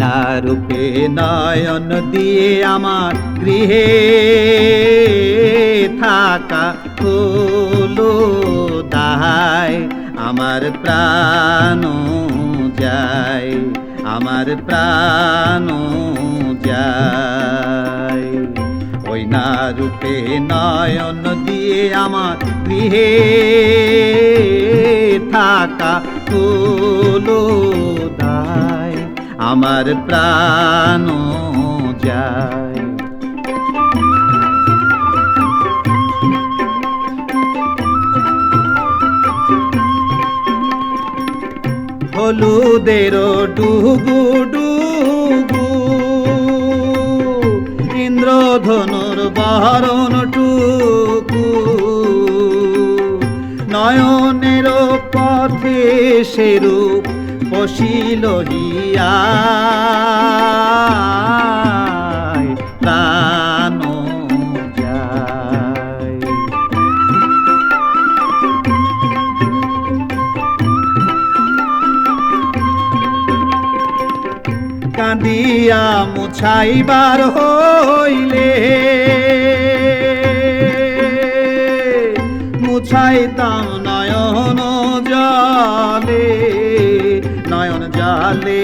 না রূপে নয়ন দিয়ে আমার গৃহে থাকা হলো দাহাই আমার প্রাণ যায়, আমার প্রাণ যায়। ওই না রূপে নয়ন দিয়ে আমার গৃহে থাকা হলো আমার প্রাণ যায়। হলুদের ডুগু ডুগু ইন্দ্রধনুর বহরণ টুকু। নয়নের পথে সেরূপ যায়। কাঁদিয়া মুছাইবার হইলে জালে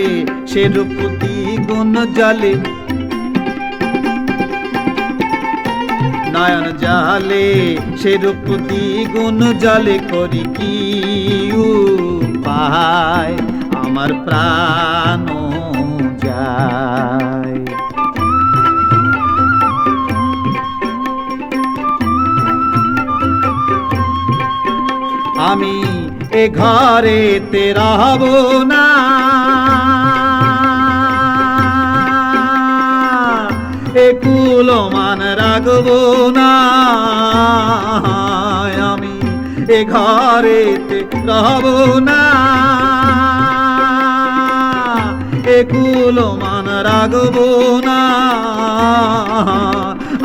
সে রূপতি গুণ জালে নয়ন জালে, সে রূপতি গুণ জলে করি কি উপায়? আমার প্রাণ আমি এ ঘরেতে রহব না। এ কুলমান রাখব না। আমি এ ঘরেতে রহব না। এ কুলমান রাখব না।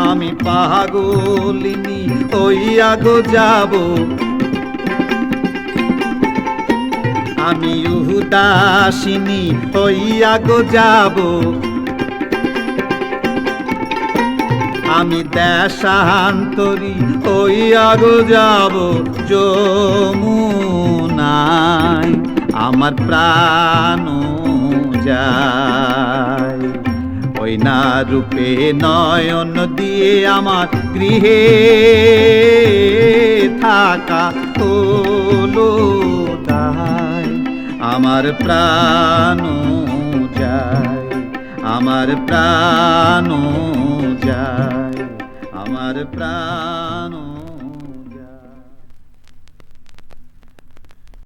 আমি পাগলিনী হইয়া গো যাব। আমি উদাসিনী হইয়া গো যাব। আমি দেশান্তরি হইয়া গো যাব যমুনায়। আমার প্রাণ যায়। ওই না রূপে নয়ন দিয়ে আমার গৃহে থাকা হলো তাই আমার প্রাণ যায়, আমার প্রাণ যায় আমার প্রাণ